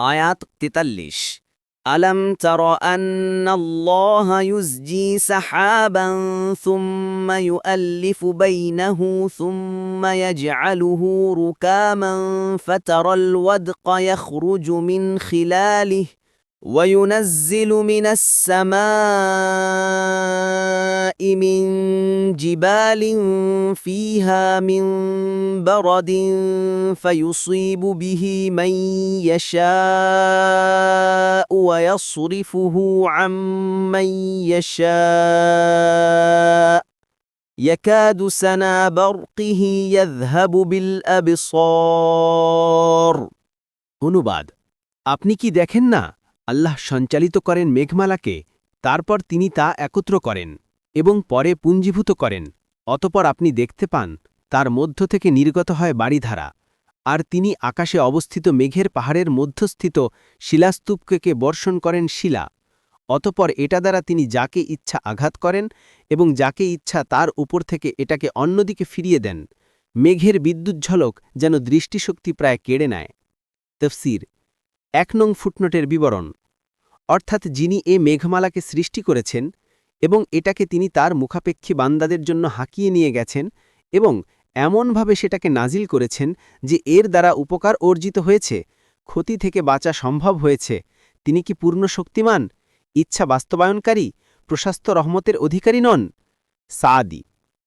آيات تتلش ألم تر أن الله يزجي سحابا ثم يؤلف بينه ثم يجعله ركاما فترى الودق يخرج من خلاله وينزل من السماء من جبال فيها من برد فيصيب به من يشاء ويصرفه عن من يشاء يكاد سنا برقه يذهب بالأبصار অনুবাদ আপনি কি দেখেন না আল্লাহ সঞ্চালিত করেন মেঘমালাকে, তারপর তিনি তা একত্র করেন এবং পরে পুঞ্জীভূত করেন, অতপর আপনি দেখতে পান, তার মধ্য থেকে নির্গত হয় বাড়িধারা, আর তিনি আকাশে অবস্থিত মেঘের পাহাড়ের মধ্যস্থিত শিলাস্তূপকে বর্ষণ করেন শিলা, অতপর এটা দ্বারা তিনি যাকে ইচ্ছা আঘাত করেন এবং যাকে ইচ্ছা তার উপর থেকে এটাকে অন্যদিকে ফিরিয়ে দেন, মেঘের বিদ্যুৎ ঝলক যেন দৃষ্টিশক্তি প্রায় কেড়ে নেয়। তফসির এক নং ফুটনোটের বিবরণ। অর্থাৎ যিনি এ মেঘমালাকে সৃষ্টি করেছেন এবং এটাকে তিনি তার মুখাপেক্ষী বান্দাদের জন্য হাঁকিয়ে নিয়ে গেছেন এবং এমনভাবে সেটাকে নাজিল করেছেন যে এর দ্বারা উপকার অর্জিত হয়েছে, ক্ষতি থেকে বাঁচা সম্ভব হয়েছে। তিনি কি পূর্ণ শক্তিমান, ইচ্ছা বাস্তবায়নকারী, প্রশাস্ত রহমতের অধিকারী নন? সাদি